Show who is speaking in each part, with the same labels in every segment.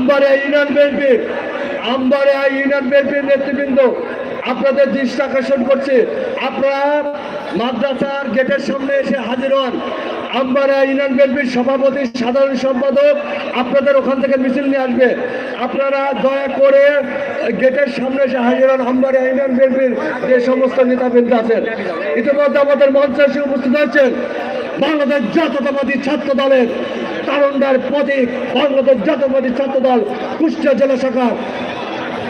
Speaker 1: Ambaria union BNP Ambaria union বিএনপির নেতৃবৃন্দ, আপনাদের দৃষ্টি আকর্ষণ করছে। আপনারা মাদ্রাসার গেটের সামনে এসে হাজির হন। আমবাড়িয়া ইউনিয়ন বিএনপির সভাপতি, সাধারণ সম্পাদক আপনাদের ওখান থেকে মিছিল নিয়ে আসবে। আপনারা দয়া করে গেটের সামনে এসে হাজির হন। আমবাড়িয়া ইউনিয়ন বিএনপির যে সমস্ত নেতাবৃন্দ আছেন। ইতিমধ্যে আমাদের মঞ্চে এসে উপস্থিত হয়েছেন বাংলাদেশ জাতীয়তাবাদী ছাত্র দলের তারুণদার প্রতীক বাংলাদেশ জাতীয়তাবাদী ছাত্র দল কুষ্টিয়া জেলা শাখার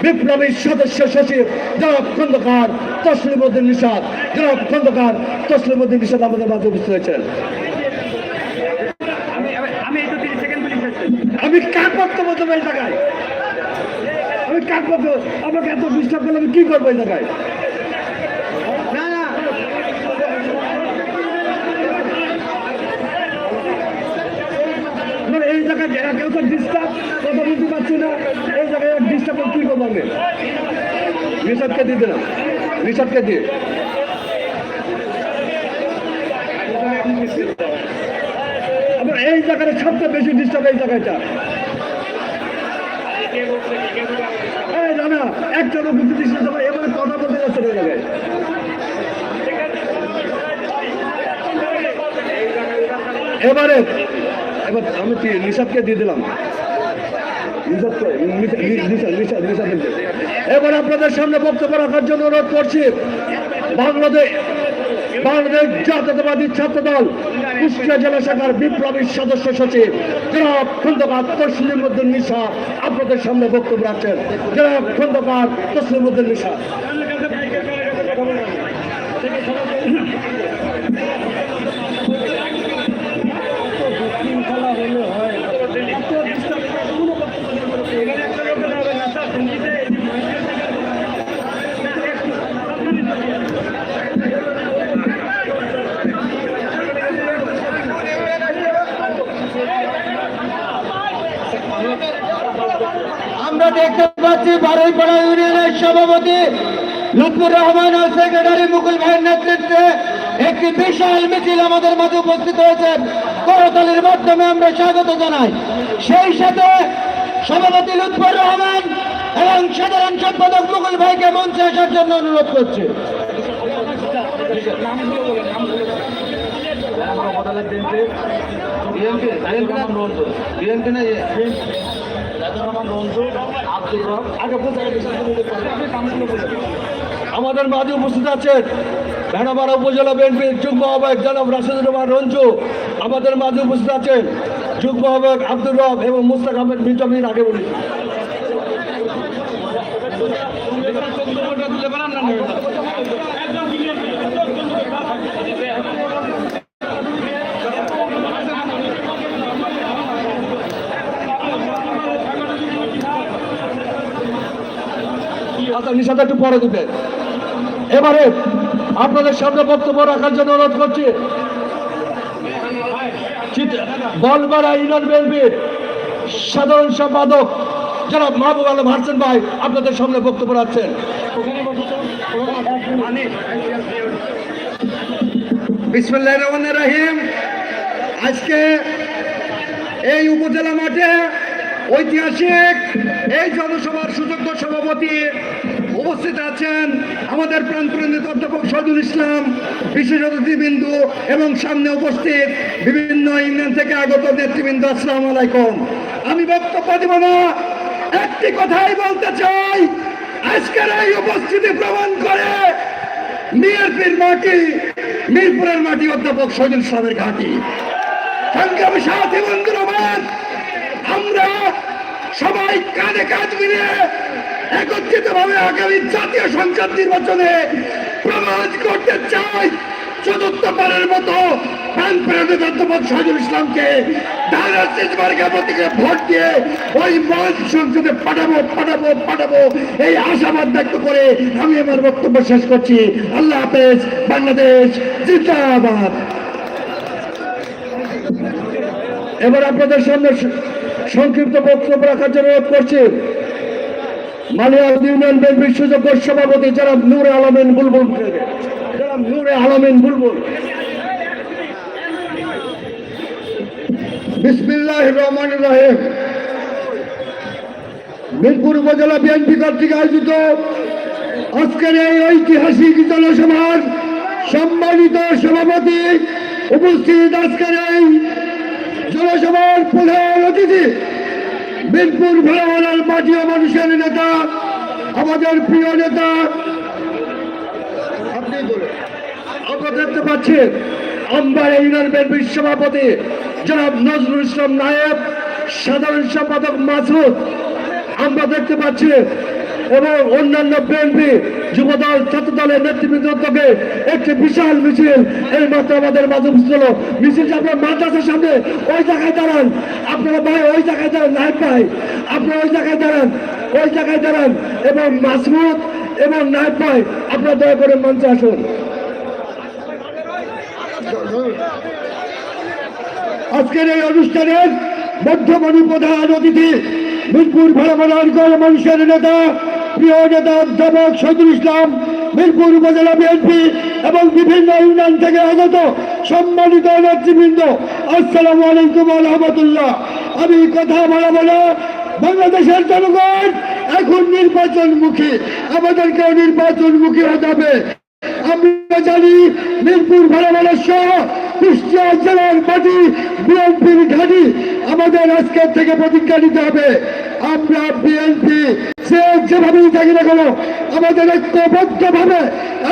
Speaker 1: বিপ্লবী সদস্য সচিব জনাব খন্দকার তসলিমুদ্দিন নিষাদ জনাব খন্দকার তসলিমুদ্দিন নিষাদ আমাদের মাঝে উপস্থিত হয়েছেন।
Speaker 2: আমি করি।
Speaker 1: বক্তব্য দেবো এই জায়গায়? আমি কাক বক্তব্য আমাকে এত বিশ্বাস করলে আমি কি করব এই জায়গায়
Speaker 2: না না
Speaker 1: মানে এই জায়গায় যারা কেউ তো ডিস্টার্ব কথা বলতে পারছি না। এই জায়গায় ডিস্টার্ব কি করব আমি? নিষাদকে দিয়ে দিলাম। নিষাদকে দিয়ে। আবার এই জায়গাটা সবচেয়ে বেশি ডিস্টার্ব এই জায়গাটা। এই দাদা একজনও কিন্তু ডিস্টার্ব হবে এবারে কথা বলতে যাচ্ছে না জায়গায়। এবারে, এবার আমি কি নিষাদকে দিয়ে দিলাম নিষাদকে নিষাদ নিষাদ নিষাদ নিষাদকে। এবার আপনাদের সামনে বক্তব্য রাখার জন্য অনুরোধ করছি, বাংলাদেশ বাংলাদেশ জাতীয়তাবাদী ছাত্র দল কুষ্টিয়া জেলা শাখার বিপ্লবী সদস্য সচিব, জনাব খন্দকার তসলিমুদ্দিন নিশা আপনাদের সামনে বক্তব্য রাখছেন। জনাব খন্দকার তসলিমুদ্দিন নিশা।
Speaker 3: দেখতে পাচ্ছি বারুইপাড়া ইউনিয়নের সভাপতি লুৎফুর রহমান ও সেক্রেটারি মুকুল ভাইয়ের নেতৃত্বে একটি বিশাল মিছিল আমাদের মাঝে উপস্থিত হয়েছেন করতালির মাধ্যমে আমরা স্বাগত জানাই সেই সাথে সভাপতি লুৎফুর রহমান এবং সাধারণ সম্পাদক মুকুল ভাইকে মঞ্চে আসার জন্য অনুরোধ করছি
Speaker 1: আমাদের মাঝে উপস্থিত আছেন ভেড়াপাড়া উপজেলা বিএনপির যুগ্ম আহ্বায়ক জনাব রাশেদুর রহমান রঞ্জু। আমাদের মাঝে উপস্থিত আছেন যুগ্ম আহ্বায়ক আব্দুর রব এবং মুস্তাক আহমেদ মিটামিন আগে বলি। আচ্ছা একটু পরে দিতে এবারে আপনাদের সামনে বক্তব্য রাখার জন্য অনুরোধ করছি। বলপাড়া ইউনিয়ন বিএনপির সাধারণ সম্পাদক যারা মাহবুব আলম হাসান ভাই আপনাদের সামনে বক্তব্য রাখছেন।
Speaker 2: রাহিম। আজকে এই উপজেলা মাঠে ঐতিহাসিক এই জনসভার সুযোগ্য সভাপতি উপস্থিত আছেন আমাদের প্রাণপ্রিয় নেতা অধ্যাপক শহীদুল ইসলাম বিশেষ অতিথিবৃন্দু এবং সামনে উপস্থিত বিভিন্ন ইউনিয়ন থেকে আগত নেতৃবৃন্দ, আসসালামু আলাইকুম। আমি বক্তব্য দিব না, একটি কথাই বলতে চাই। আজকের এই উপস্থিতি প্রমাণ করে মিরপুর মাটি, মিরপুরের মাটি অধ্যাপক শহীদুল ইসলামের ঘাঁটি। সংগ্রামী সাথী বন্ধুর আমরা সবাই কাঁধে কাঁধ মিলে একত্রিত ভাবে আগামী জাতীয় সংসদ নির্বাচনে প্রমাণ করতে চাই। চতুর্থবারের মতো আশাবাদ করে আমি বক্তব্য শেষ করছি। আল্লাহ হাফেজ, বাংলাদেশ
Speaker 1: এবার আপনাদের সামনে সংক্ষিপ্ত বক্তব্য রাখার জন্য অনুরোধ করছি। মালিয়া ইউনিয়ন সভাপতি যারা আলমিন বুলবুল। যারা আলমিন বুলবুল।
Speaker 2: বিসমিল্লাহ রহমান রাহিম।
Speaker 1: মিরপুর উপজেলা বিএনপি কর্তৃক আয়োজিত আজকের এই ঐতিহাসিক জনসভার সম্মানিত সভাপতি উপস্থিত আজকের এই জনসভার প্রধান অতিথি মিরপুর ভেড়াওয়ালার মাটি মানুষের নেতা, আমাদের প্রিয় নেতা। আপনি
Speaker 2: আপনারা দেখতে পাচ্ছেন আমার এই বিএনপির সভাপতি জনাব নজরুল ইসলাম নায়েব, সাধারণ সম্পাদক মাসুদ। আমরা দেখতে পাচ্ছি এবং অন্যান্য বিএনপি যুবদল ছাত্র দলের নেতৃবৃন্দ উদ্যোগে একটি বিশাল মিছিল এই মাত্র আমাদের মাঝে বুঝছিল মিছিলটা আপনার মাদ্রাসার সামনে, ওই জায়গায় দাঁড়ান। আপনারা ভাই, ওই জায়গায় দাঁড়ান নাইব ভাই। আপনারা ওই জায়গায় দাঁড়ান, ওই জায়গায় দাঁড়ান। এবং মাসুদ এবং নাইব ভাই, আপনারা দয়া করে মঞ্চে আসুন।
Speaker 1: আজকের এই অনুষ্ঠানের মধ্যমণি প্রধান অতিথি মিরপুর গণ মানুষের নেতা প্রিয় নেতা অধ্যাপক শহীদুল ইসলাম, মিরপুর উপজেলা বিএনপি এবং বিভিন্ন ইউনিয়ন থেকে আগত সম্মানিত নেতৃবৃন্দ, আসসালামু আলাইকুম রহমতুল্লাহ। আমি কথা বলা বলা বাংলাদেশের জনগণ এখন নির্বাচনমুখী, আমাদেরকেও নির্বাচনমুখী হতে হবে। আমরা জানি মিরপুর কুষ্টিয়া জেলার মাটি বিএনপির ঘাটি আমাদের আজকের থেকে প্রতিজ্ঞা নিতে হবে। আমরা বিএনপি সে যেভাবেই থাকি না কেন, আমাদের ঐক্যবদ্ধ ভাবে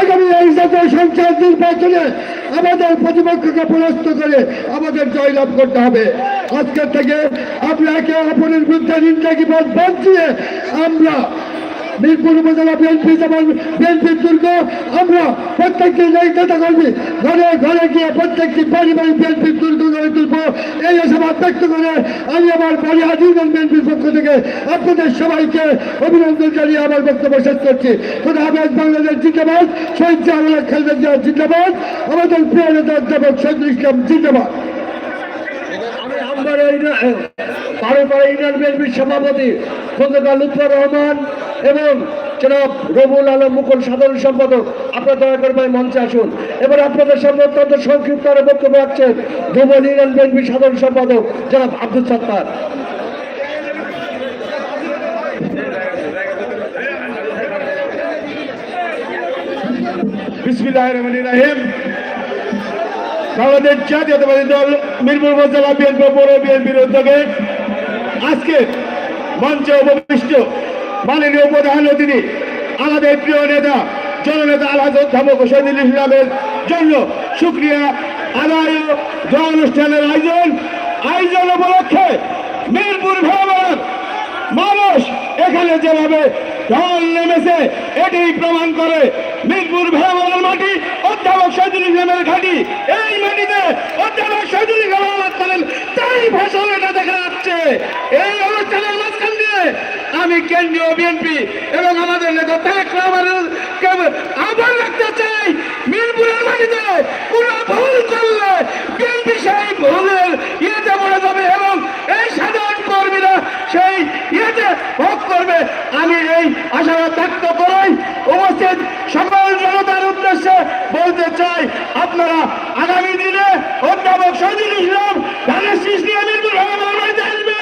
Speaker 1: আগামী এই জাতীয় সংসদ নির্বাচনে আমাদের প্রতিপক্ষকে পরাস্ত করে আমাদের জয়লাভ করতে হবে। আজকের থেকে আপনাকে অপরের বিরুদ্ধে পথ বাদ দিয়ে আমরা মিরপুর উপজেলা বিএনপি যেমন বিএনপির দুর্গ, আমরা প্রত্যেকটি নেতা কর্মী ঘরে ঘরে গিয়ে প্রত্যেকটি বাড়ি বিএনপির দুর্গ গড়ে তুলব। এই আশাবাদ ব্যক্ত করে আমি আমার বাড়ি আজীবন বিএনপির পক্ষ থেকে আপনাদের সবাইকে অভিনন্দন জানিয়ে আমার বক্তব্য শেষ করছি। খোদা হাফেজ বাংলাদেশ জিন্দাবাদ, শহীদ জাহানুল্লাহ খালেদা জিয়া জিন্দাবাদ, আমাদের প্রিয় নেতা অধ্যাপক শহীদুল ইসলাম জিন্দাবাদ।
Speaker 2: আমবার পাড়াপাড়া ইউনিয়ন বিএনপির সভাপতি খন্দকার রহমান এবং জনাব রবুল আলম মুকুল সাধারণ সম্পাদক। আপনারা দয়া করে ভাই মঞ্চে আসুন। এবার আপনাদের সামনে অত্যন্ত সংক্ষিপ্ত আরও বক্তব্য রাখছেন ধুবল ইউনিয়ন বিএনপির সাধারণ সম্পাদক জনাব আব্দুল সত্তার।
Speaker 1: বিসমিল্লাহ রহমান রাহিম। বাংলাদেশ জাতীয়তাবাদী দল মিরপুর উপজেলা বিএনপি পৌর বিএনপির উদ্যোগে আজকে মঞ্চে উপবিষ্ট মাননীয় প্রধান অতিথি, আমাদের প্রিয় নেতা, জননেতা আলহাজ অধ্যাপক শহীদুল ইসলামের জন্য সুক্রিয়া আদায় দোয়া অনুষ্ঠানের আয়োজন। আয়োজন উপলক্ষে মিরপুর ভ্রমণ। মানুষ এখানে যেভাবে ঢল নেমেছে এটি প্রমাণ করে মিরপুর ভেড়ামালার মাটি, অধ্যাপক শহীদুল ইসলামের ঘাটি। এই মাটিতে অধ্যাপক শহীদুল ইসলাম করেন তাই ফসল এটা দেখা যাচ্ছে। এই অনুষ্ঠানের মাঝখান দিয়ে আমি কেন্দ্রীয় বিএনপি এবং আমাদের নেতা তারেক রহমানকে আবার রাখতে চাই, মিরপুরের মাটিতে পুরো ভুল করলে বিএনপি সেই ভুলের ইয়েতে মরে যাবে এবং এই সাধারণ কর্মীরা সেই ইয়েতে ভোগ করবে। আমি এই আশাবাদ ব্যক্ত করাই উপস্থিত সকল জনতার উদ্দেশ্যে বলতে চাই, আপনারা আগামী দিনে অধ্যাপক শহীদুল ইসলাম ধানের আসবে।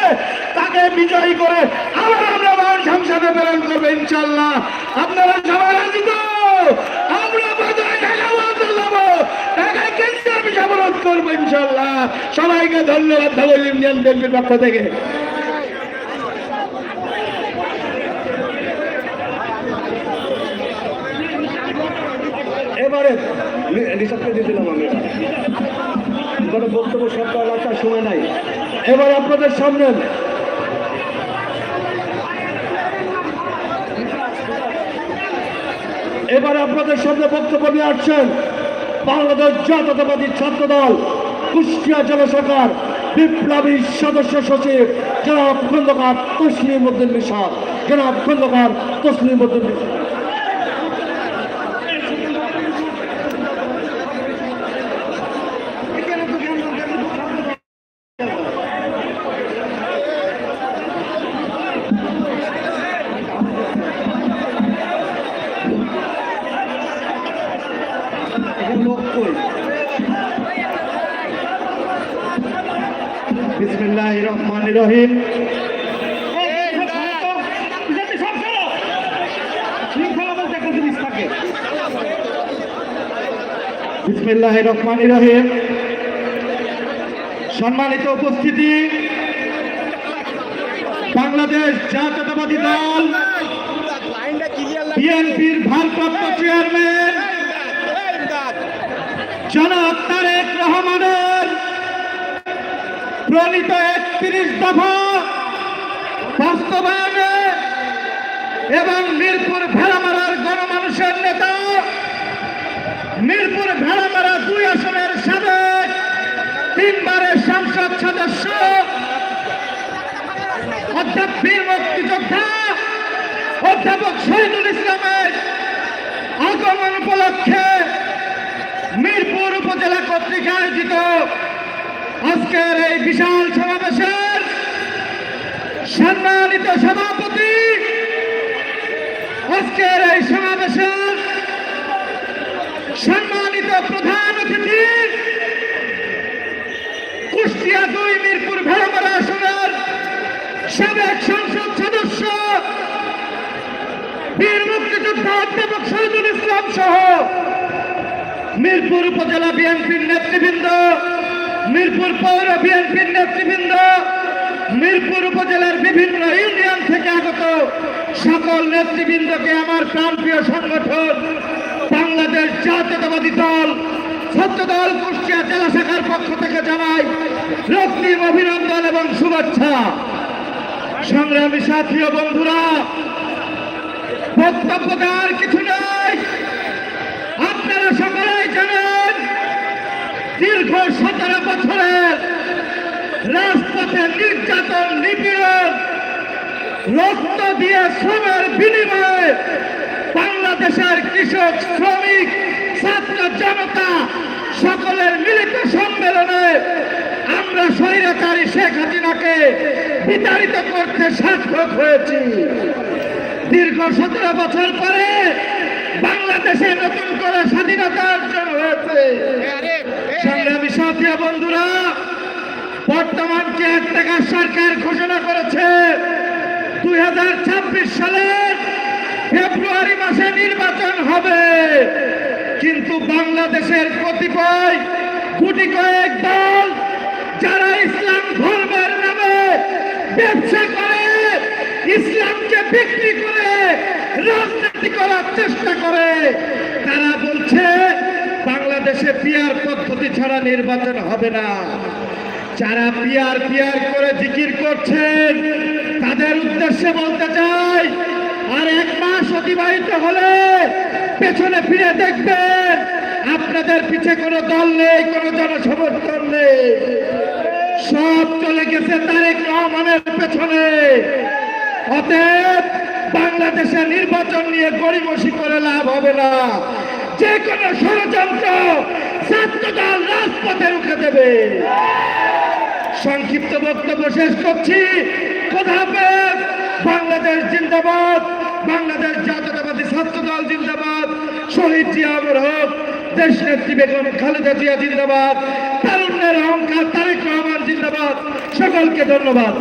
Speaker 1: তাকে বিজয়ী করে আবার আমরা মান সংসদে প্রেরণ করব ইনশাল্লাহ আপনারা সবাই রাজি তো? আমরা করব। ইনশাল্লাহ সবাইকে ধন্যবাদ ধবল ইন্ডিয়ান বিএনপির পক্ষ থেকে।
Speaker 2: নিঃশ্বাসকে দিয়েছিলাম আমি। কোনো বক্তব্য সরকার রাখার সময় নাই। এবার আপনাদের সামনে এবার আপনাদের সামনে বক্তব্য নিয়ে আসছেন বাংলাদেশ জাতীয়তাবাদী ছাত্র দল কুষ্টিয়া জেলা শাখার বিপ্লবী সদস্য সচিব জনাব খন্দকার তসলিম উদ্দিন মিশাল। জনাব খন্দকার তসলিম উদ্দিন মিশাল।
Speaker 1: বিসমিল্লাহ রহমান রহিম
Speaker 2: বিসমিল্লাহ রহমান রহিম সম্মানিত উপস্থিতি বাংলাদেশ জাতীয়তাবাদী দল বিএনপির ভারপ্রাপ্ত চেয়ারম্যান জনাব তারেক রহমানের প্রণীত একত্রিশ দফা বাস্তবায়নে এবং মিরপুর ভেড়ামারার গণমানুষের নেতা, মিরপুর ভেড়ামারা দুই আসনের সাবেক তিনবারের সংসদ সদস্য, অধ্যাপক বীর মুক্তিযোদ্ধা, অধ্যাপক শহীদুল ইসলামের আগমন উপলক্ষে মিরপুর উপজেলা কর্তৃক আয়োজিত আজকের এই বিশাল সমাবেশের সম্মানিত সভাপতি, আজকের এই সমাবেশের সম্মানিত প্রধান অতিথি, কুষ্টিয়া দুই মিরপুর ভেড়ামারা আসনের সাবেক সংসদ সদস্য, বীর মুক্তিযোদ্ধা অধ্যাপক শহীদুল ইসলাম সহ মিরপুর উপজেলা বিএনপির নেতৃবৃন্দ মিরপুর পৌর বিএনপির নেতৃবৃন্দ, মিরপুর উপজেলার বিভিন্ন ইউনিয়ন থেকে আগত সকল নেতৃবৃন্দকে আমার প্রাণপ্রিয় সংগঠন, বাংলাদেশ জাতীয়তাবাদী দল ছাত্র দল কুষ্টিয়া জেলা শাখার পক্ষ থেকে জানাই রক্তিম অভিনন্দন এবং শুভেচ্ছা। সংগ্রামী সাথী বন্ধুরা, বক্তব্য দেওয়ার কিছু নেই আপনারা সকলেই জানেন দীর্ঘ সতেরো বছরের রাজপথে নির্যাতন, নিপীড়ন, রক্ত দিয়ে শ্রমের বিনিময়ে বাংলাদেশের কৃষক, শ্রমিক, ছাত্র জনতা সকলের মিলিত সম্মেলনে আমরা স্বৈরাচারী শেখ হাসিনাকে বিতাড়িত করতে সার্থক হয়েছি। দীর্ঘ সতেরো বছর পরে বাংলাদেশে নতুন করে স্বাধীনতা অর্জন হয়েছে। ও বন্ধুরা, বর্তমান কেয়ারটেকার সরকার ঘোষণা করেছে, দুই হাজার ছাব্বিশ সালের ফেব্রুয়ারি মাসে নির্বাচন হবে। কিন্তু বাংলাদেশের কতিপয় গুটি কয়েক দল যারা ইসলাম ধর্মের নামে ব্যবসা করে, ইসলামকে বিক্রি করে রাজনীতি করার চেষ্টা করে, তারা বলছে বাংলাদেশে পিয়ার পদ্ধতি ছাড়া নির্বাচন হবে না। যারা পিয়ার পিয়ার করে জিকির করছেন, তাদের উদ্দেশ্যে বলতে চাই, আর এক মাস অতিবাহিত হলে পেছনে ফিরে দেখবেন, আপনাদের পিছে কোনো দল নেই, কোনো জনসমর্থন নেই। সব চলে গেছে তারেক রহমানের পেছনে। অতএব বাংলাদেশে নির্বাচন নিয়ে গড়িমসি করে লাভ হবে না। যে কোনো ষড়যন্ত্র ছাত্র দল রাজপথে রুখে দেবে। সংক্ষিপ্ত বক্তব্য শেষ করছি। কথা হাফেজ, বাংলাদেশ জিন্দাবাদ, বাংলাদেশ জাতীয়তাবাদী ছাত্র দল জিন্দাবাদ, শহীদ জিয়া অমর হোক দেশ নেত্রী বেগম খালেদা জিয়া জিন্দাবাদ, তারুণ্যের অহংকার তারেক রহমান জিন্দাবাদ। সকলকে ধন্যবাদ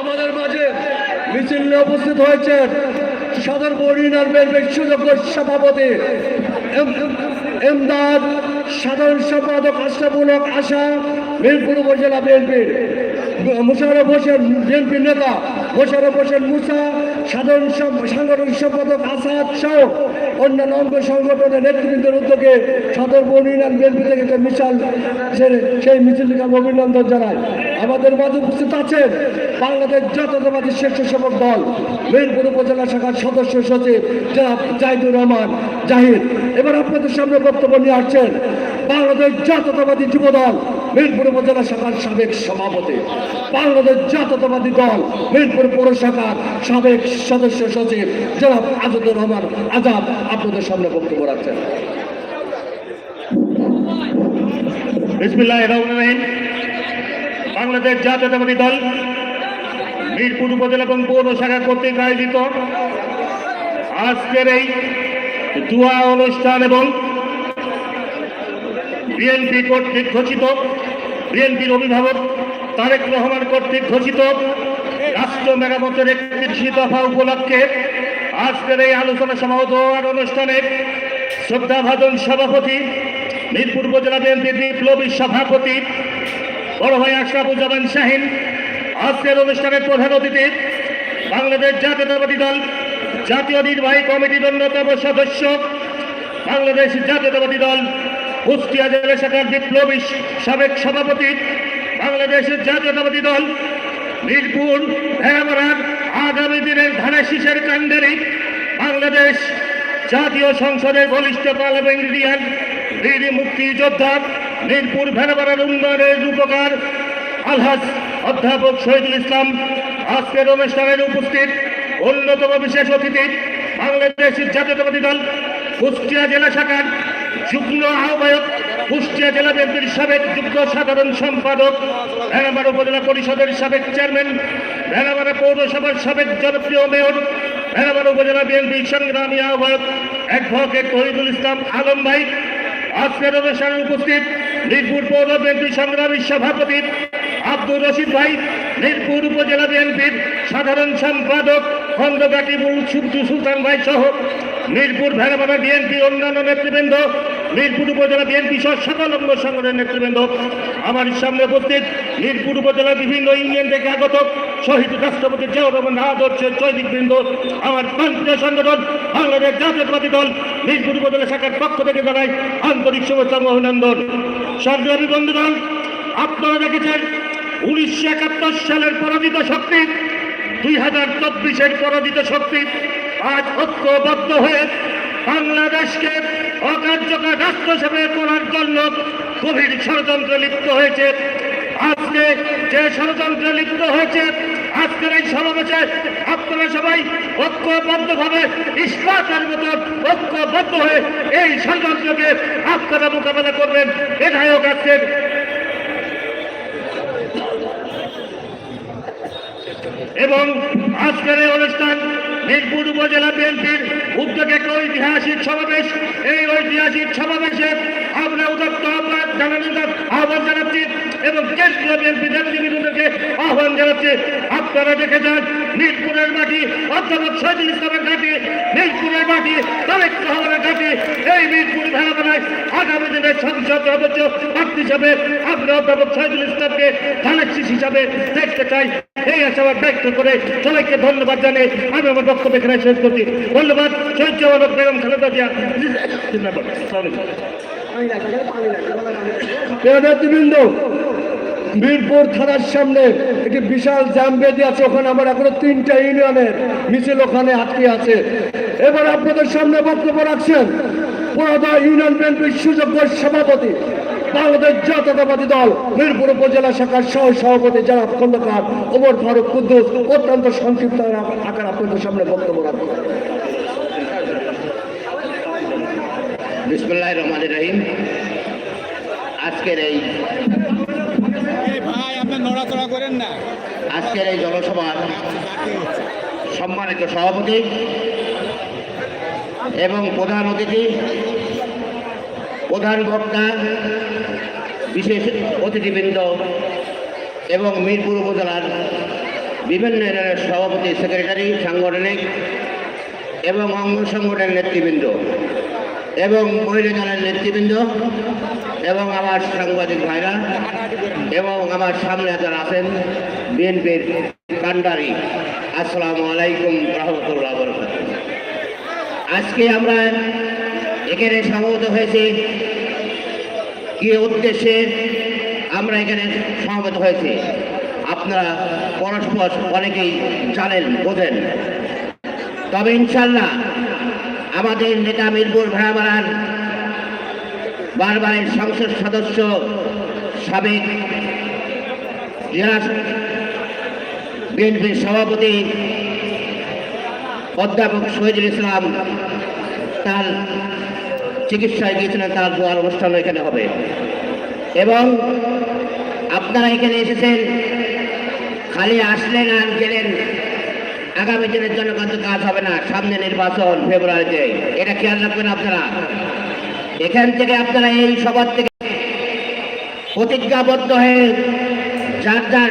Speaker 1: আমাদের মাঝে মিছিলে উপস্থিত হয়েছেন সদর ইউনিয়নের বিশ্বযোগ্য সভাপতি এমদাদ সাধারণ সম্পাদক আশরাফুলক আশা মিরপুর উপজেলা বিএনপির মুশারফ হোসেন বিএনপির নেতা মোশারফ হোসেন মুসা, সাধারণ সাংগঠনিক সম্পাদক আসাদ সহ অন্যান্য অঙ্গ সংগঠনের নেতৃবৃন্দের উদ্যোগে সদর ইউনিয়ন বিএনপি থেকে মিশাল সেই মিছিলকে অভিনন্দন জানাই। আমাদের মাঝে উপস্থিত আছেন বাংলাদেশ জাতীয়তাবাদী স্বেচ্ছাসেবক দল মিরপুর উপজেলা শাখার সদস্য সচিব জাহিদুর রহমান জাহিদ। এবার আপনাদের সামনে বক্তব্য নিয়ে আসছেন বাংলাদেশ জাতীয়তাবাদী যুব দল মিরপুর উপজেলা শাখার সাবেক সভাপতি। বাংলাদেশ জাতীয়তাবাদী দল মিরপুর পৌর শাখার সাবেক সদস্য সচিব জনাব আজাদুর রহমান আজাদ আপনাদের সামনে বক্তব্য রাখছেন।
Speaker 4: বিসমিল্লাহ রহমান রহিম। বাংলাদেশ জাতীয়তাবাদী দল মিরপুর উপজেলা এবং পৌর শাখা কর্তৃক আয়োজিত। আজকের এই দোয়া অনুষ্ঠান এবং বিএনপি কর্তৃক ঘোষিত, বিএনপির অভিভাবক তারেক রহমান কর্তৃক ঘোষিত, রাষ্ট্র মেরামতের একত্রিশ দফা উপলক্ষে আজকের এই আলোচনা সমাহত আর অনুষ্ঠানে শ্রদ্ধাভাজন সভাপতি, মিরপুর উপজেলা বিএনপির বিপ্লবী সভাপতি বড় ভাই আশরাফুজ্জামান শাহিন, আজকের অনুষ্ঠানের প্রধান অতিথি, বাংলাদেশ জাতীয়তাবাদী দল, জাতীয় নির্বাহী কমিটির অন্যতম সদস্য, বাংলাদেশ জাতীয়তাবাদী দল, কুষ্টিয়া জেলা শাখার বিপ্লবী সাবেক সভাপতি বাংলাদেশের জাতীয়তাবাদী দল, মিরপুর ভেড়ামারার আগামী দিনের ধানের শীষের কাণ্ডারি, বাংলাদেশ জাতীয় সংসদের বলিষ্ঠ পার্লামেন্টারিয়ান বীর মুক্তিযোদ্ধা মিরপুর ভেড়ামারার উন্নয়নের রূপকার আলহাজ অধ্যাপক শহীদুল ইসলাম, আজকের অনুষ্ঠানের উপস্থিত অন্যতম বিশেষ অতিথি বাংলাদেশ জাতীয়তাবাদী দল, কুষ্টিয়া জেলা শাখার যুগ্ম আহ্বায়ক, কুষ্টিয়া জেলা বিএনপির সাবেক যুগ্ম সাধারণ সম্পাদক ভেড়ামারা উপজেলা পরিষদের সাবেক চেয়ারম্যান ভেড়ামারা পৌরসভার সাবেক জনপ্রিয় মেয়র ভেড়ামারা উপজেলা বিএনপির সংগ্রামী আহ্বায়ক, অ্যাডভোকেট তহিদুল ইসলাম আলম ভাই। আজকের অনুষ্ঠানে উপস্থিত মিরপুর পৌর বিএনপি সংগ্রামী সভাপতি আব্দুর রশিদ ভাই, মিরপুর উপজেলা বিএনপির সাধারণ সম্পাদক খন্দকাটি সুবজু সুলতান ভাই সহ মিরপুর ভেড়ামারা বিএনপি অন্যান্য নেতৃবৃন্দ, মিরপুর উপজেলা বিএনপি সহ সকল অঙ্গ নেতৃবৃন্দ, আমার সামনে উপস্থিত মিরপুর উপজেলা বিভিন্ন ইউনিয়ন থেকে আগত শহীদ রাষ্ট্রপতি জিয়াউর রহমান, আদর্শের চৈনিকবৃন্দ আমার প্রান্তীয় সংগঠন বাংলাদেশ জাতীয়তাবাদী দল মিরপুর উপজেলা শাখার পক্ষ থেকে জানাই আন্তরিক শুভেচ্ছা অভিনন্দন। সংগ্রামী বন্ধুগণ, আপনারা দেখেছেন উনিশশো একাত্তর সালের পরাজিত শক্তি, দুই হাজার চব্বিশের পরাজিত শক্তি আজ ঐক্যবদ্ধ হয়ে বাংলাদেশকে অকার্যকর রাষ্ট্র হিসেবে করার জন্য গভীর ষড়যন্ত্রে লিপ্ত হয়েছে। আজকে যে ষড়যন্ত্রে লিপ্ত হয়েছে আজকের এই সমাবেশে আপনারা সবাই ঐক্যবদ্ধভাবে ইস্পাতের মতো ঐক্যবদ্ধ হয়ে এই ষড়যন্ত্রকে আপনারা মোকাবেলা করবেন। এটাই হোক এবং আজকের এই অনুষ্ঠান মিরপুর উপজেলা বিএনপির উদ্যোগে একটা ঐতিহাসিক সমাবেশ। এই ঐতিহাসিক সমাবেশে আমরা উদত্ত আহ্বান জানানোর আহ্বান জানাচ্ছি এবং কেন্দ্রীয় বিএনপি নেতৃবৃন্দকে আহ্বান জানাচ্ছি। আপনারা দেখে যান মিরপুরের মাটি অধ্যাপক শহীদুল ইসলামের ঘাটি মিরপুরের মাটি তারেক রহমানের ঘাটি এই মিরপুর ভেড়াবেলায় আগামী দিনের সংসদ সদস্য প্রার্থী হিসাবে আমরা অধ্যাপক শহীদুল ইসলামকে ধানের শীষ হিসাবে দেখতে চাই। এই আশাবাদ ব্যক্ত করে সবাইকে ধন্যবাদ জানিয়ে আমি আমার বক্তব্য এখানে শেষ করছি। ধন্যবাদ শহীদ জওয়ানক বেগম খালেদা জিয়া আলাইকুম।
Speaker 1: প্রিয় নেতৃবৃন্দ মিরপুর থানার সামনে একটি বিশাল জ্যাম বেঁধে আছে, ওখানে আমার এখনও তিনটা ইউনিয়নের মিছিল ওখানে আটকে আছে। এবার আপনাদের সামনে বক্তব্য রাখছেন ইউনিয়ন বিএনপির সুযোগ্য সভাপতি, বাংলাদেশ জাতীয়তাবাদী দল, মিরপুর উপজেলা শাখার সহ সভাপতি যারা খন্দকার ওমর ফারুক কুদ্দুস। অত্যন্ত সংক্ষিপ্ত আকার আপনাদের সামনে বক্তব্য রাখবেন
Speaker 5: বিসমুল্লাহ রহমান রহিম। আজকের এই
Speaker 6: ভাই আপনি নড়াচড়া করেন না
Speaker 5: আজকের এই জনসভার সম্মানিত সভাপতি এবং প্রধান অতিথি, প্রধান বক্তা, বিশেষ অতিথিবৃন্দ এবং মিরপুর উপজেলার বিভিন্ন সভাপতি, সেক্রেটারি, সাংগঠনিক এবং অঙ্গ সংগঠনের নেতৃবৃন্দ এবং মহিলা দলের নেতৃবৃন্দ এবং আমার সাংবাদিক ভাইরা, এবং আমার সামনে যারা আছেন, বিএনপির কান্ডারি আসসালামু আলাইকুম রহমতুল্লাহ আজকে আমরা এখানে সমবেত হয়েছি। কি উদ্দেশ্যে আমরা এখানে সমবেত হয়েছি? আপনারা পরস্পর অনেকেই জানেন, বোঝেন। তবে ইনশাল্লাহ আমাদের নেতা মিরপুর ভেড়ামারার বারবারের সংসদ সদস্য সাবেক জেলা বিএনপির সভাপতি অধ্যাপক শহীদুল ইসলাম তার চিকিৎসায় গিয়েছিলেন, তার দোয়ার অনুষ্ঠান এখানে হবে। এবং আপনারা এখানে এসেছেন, খালি আসলেন আর গেলেন, আগামী দিনের জন্য কাজ হবে না, সামনে নির্বাচন ফেব্রুয়ারিতে। এটা খেয়াল রাখবেন আপনারা। এখান থেকে আপনারা এই সবার থেকে প্রতিজ্ঞাবদ্ধ হয়ে যার যার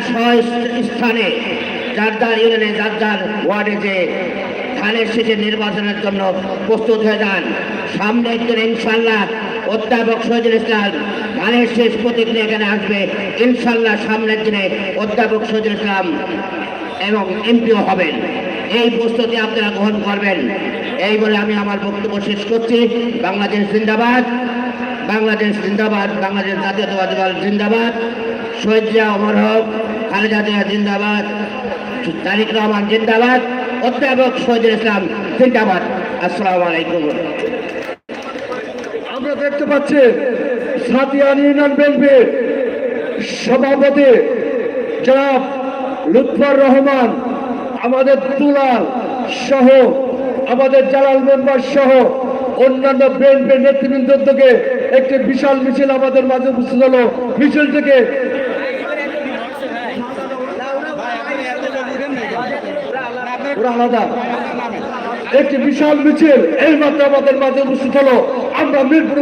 Speaker 5: স্থানে যার যার ইউনিয়নে, যার যার ওয়ার্ডে যে ধানের শেষে নির্বাচনের জন্য প্রস্তুত হয়ে যান। সামনে একদিন ইনশাল্লাহ অধ্যাপক শহীদুল ইসলাম, ধানের শেষ প্রতীক নিয়ে এখানে আসবে। ইনশাল্লাহ সামনের দিনে অধ্যাপক শহীদুল ইসলাম এবং এমপিও হবেন। এই প্রস্তুতি আপনারা গ্রহণ করবেন। এই বলে আমি আমার বক্তব্য শেষ করছি। বাংলাদেশ জিন্দাবাদ। বাংলাদেশ জিন্দাবাদ। বাংলাদেশ জাতীয়তাবাদী দল জিন্দাবাদ। শহীদ জিয়া অমর হক, খালেদা জিয়া জিন্দাবাদ। তারিক রহমান জিন্দাবাদ। অধ্যাপক শহীদুল ইসলাম জিন্দাবাদ। আসসালামু আলাইকুম।
Speaker 1: আমরা দেখতে পাচ্ছি সাতিয়ান ইউনিয়ন বিএনপির সভাপতি জনাব লুৎফর রহমান। আমাদের দুলাল সহ, আমাদের জালাল মেম্বার সহ, অন্যান্য বিএনপির নেতৃবৃন্দ থেকে একটি বিশাল মিছিল আমাদের মাঝে উপস্থিত হলো। মিছিল থেকে আলাদা। একটি বিশাল মিছিল এই মাত্র আমাদের মাঝে উপস্থিত হলো। আমরা মিরপুর